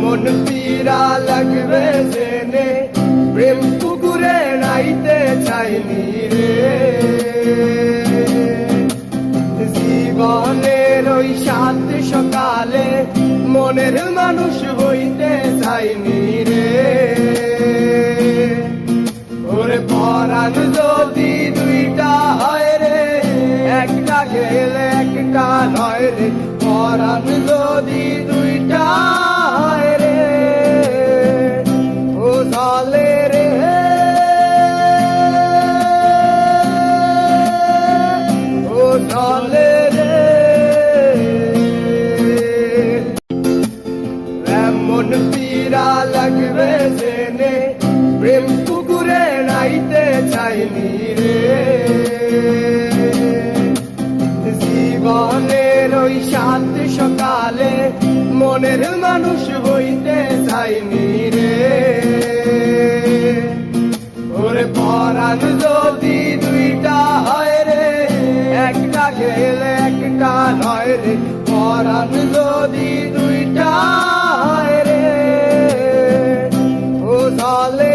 এমন পীরা লাগবে জেনে, প্রেম পুকুরে নাইতে চাইনি রে। জীবনের ওই সাত সকালে মনের মানুষ হইতে চাইনি রে। ওরে পরাণ যদি দুইটা হয় রে, একটা গেলে একটা নয় রে। পরাণ যদি দুইটা লাগবে জেনে। প্রেম পুকুরে নাইতে চাইনি রে। জীবনের ওই সাত সকালে মনের মানুষ হইতে চাইনি রে। ওরে পরাণ যদি দুইটা হয় রে, একটা গেলে একটা নয় রে। পরাণ যদি Ale.